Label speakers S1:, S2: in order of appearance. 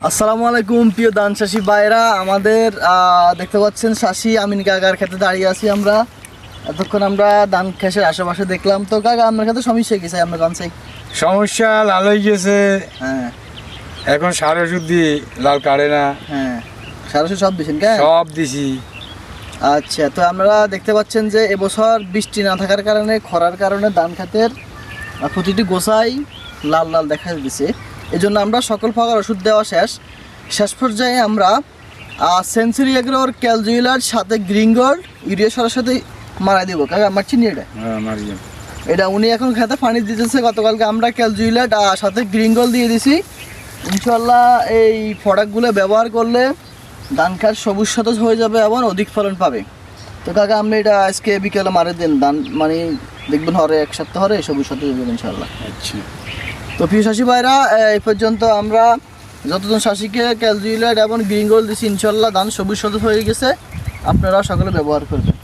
S1: আসসালামু আলাইকুম প্রিয় দান চাষি ভাইরা আমাদের দেখতে পাচ্ছেন শাসি আমিন কাকার ক্ষেত্রে দাঁড়িয়ে আছি আমরা। এতক্ষণ আমরা ধান খেসের আশেপাশে দেখলাম। তো কাকা আপনার ক্ষেত্রে সমস্যা গেছে আমরা গান চাই।
S2: সমস্যা লাল হয়ে গেছে।
S1: হ্যাঁ।
S2: এখন সার ওষুধ দিয়ে লাল কাড়ে না।
S1: হ্যাঁ। সারাশো সব দিয়েছেন কেন
S2: সব দিছি।
S1: আচ্ছা তো আমরা দেখতে পাচ্ছেন যে এবছর বৃষ্টি না থাকার কারণে খরার কারণে ধান খাতের প্রতিটি গোসাই লাল লাল দেখা দিছে। এই জন্য আমরা সকল প্রকার ওষুধ দেওয়া শেষ। শেষ পর্যায়ে আমরা সেঞ্চুরি এগ্রোর ক্যালজুইলার সাথে গ্রিঙ্গর ইউরিয়া সারের সাথে মারা দিব। কাকা আমার চিনি এটা?
S2: হ্যাঁ।
S1: এটা উনি এখন খেতে পানি দিতেছে গতকালকে আমরা ক্যালজুইলাট আর সাথে গ্রিঙ্গল দিয়ে দিছি। ইনশাল্লাহ এই প্রোডাক্টগুলো ব্যবহার করলে ধান খাত সবুজ সতেজ হয়ে যাবে এবং অধিক ফলন পাবে। তো কাকা আপনি এটা আজকে বিকেলে মারে দেন। ধান মানে দেখবেন হরে এক সপ্তাহ হরে সবুজ সতেজ হয়ে যাবে ইনশাল্লাহ
S2: আচ্ছা।
S1: তো প্রিয় শাসি ভাইরা এই পর্যন্ত আমরা যতজন শাসিকে ক্যালজুইলাট এবং গ্রিঙ্গল দিছি, ইনশাল্লাহ ধান সবুজ সদস্য হয়ে গেছে। আপনারা সকলে ব্যবহার করবেন।